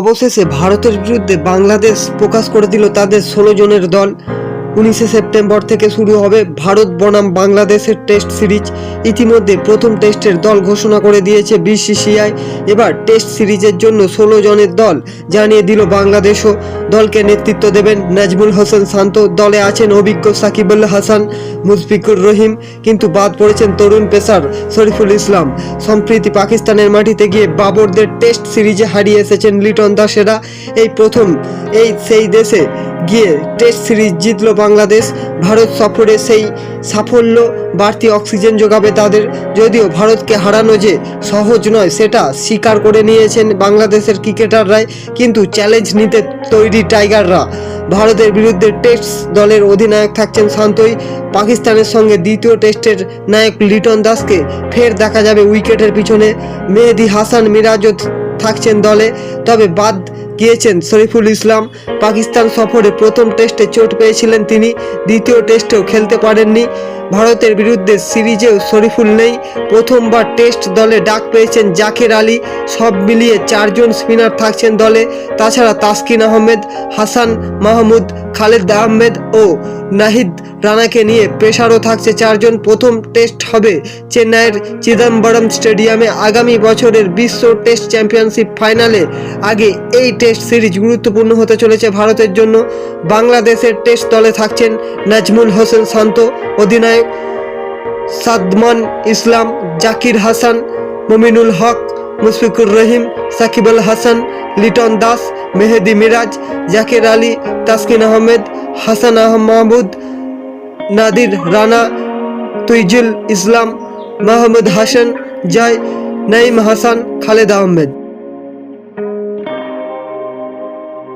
অবশেষে ভারতের বিরুদ্ধে বাংলাদেশ প্রকাশ করে দিল তাদের ষোলো জনের দল। উনিশে সেপ্টেম্বর থেকে শুরু হবে ভারত বনাম বাংলাদেশের টেস্ট সিরিজ। ইতিমধ্যে প্রথম টেস্টের দল ঘোষণা করে দিয়েছে বিসিসিআই। এবার টেস্ট সিরিজের জন্য ষোলো জনের দল জানিয়ে দিল বাংলাদেশও। দলকে নেতৃত্ব দেবেন নাজমুল হোসেন শান্ত। দলে আছেন অভিজ্ঞ সাকিবুল হাসান, মুশফিকুর রহিম। কিন্তু বাদ পড়েছেন তরুণ পেসার শরীফুল ইসলাম। সম্প্রীতি পাকিস্তানের মাটিতে গিয়ে বাবরদের টেস্ট সিরিজে হারিয়ে এসেছেন লিটন দাসেরা। এই প্রথম, এই সেই দেশে গিয়ে টেস্ট সিরিজ জিতল বাংলাদেশ, ভারত সফরে সেই সাফল্য, বাড়তি অক্সিজেন যোগাবে তাদের। যদিও ভারতকে হারানো যে সহজ নয়, সেটা স্বীকার করে নিয়েছেন বাংলাদেশের ক্রিকেটাররাই কিন্তু চ্যালেঞ্জ নিতে তৈরি টাইগাররা। ভারতের বিরুদ্ধে টেস্ট দলের অধিনায়ক থাকছেন শান্তই। পাকিস্তানের সঙ্গে দ্বিতীয় টেস্টের নায়ক লিটন দাসকে ফের দেখা যাবে উইকেটের পিছনে। মেহেদি হাসান মিরাজও থাকছেন দলে। তবে বাদ গিয়েছেন শরীফুল ইসলাম। পাকিস্তান সফরে প্রথম টেস্টে চোট পেয়েছিলেন তিনি, দ্বিতীয় টেস্টেও খেলতে পারেননি। ভারতের বিরুদ্ধে সিরিজেও শরীফুল নেই। প্রথমবার টেস্ট দলে ডাক পেয়েছেন জাকের আলী। সব মিলিয়ে চারজন স্পিনার থাকছেন দলে। তাছাড়া তাসকিন আহমেদ, হাসান মাহমুদ খালেদ আহমেদ ও নাহিদ রানাকে নিয়ে পেশারও থাকছে চারজন। প্রথম টেস্ট হবে চেন্নাইয়ের চিদম্বরম স্টেডিয়ামে। আগামী বছরের বিশ্ব টেস্ট চ্যাম্পিয়নশিপ ফাইনালে আগে এই টেস্ট সিরিজ গুরুত্বপূর্ণ হতে চলেছে ভারতের জন্য। বাংলাদেশের টেস্ট দলে থাকছেন নাজমুল হোসেন শান্ত, অধিনায়ক সাদমান ইসলাম, জাকির হাসান, মমিনুল হক মুশফিকুর রহিম সাকিব আল হাসান, লিটন দাস, মেহেদি মিরাজ, জাকির আলী, তাসকিন আহমেদ, হাসান মাহমুদ, নাদির রানা তুইজুল ইসলাম, মাহমুদ হাসান, জয় নাইম হাসান, খালেদ আহমেদ।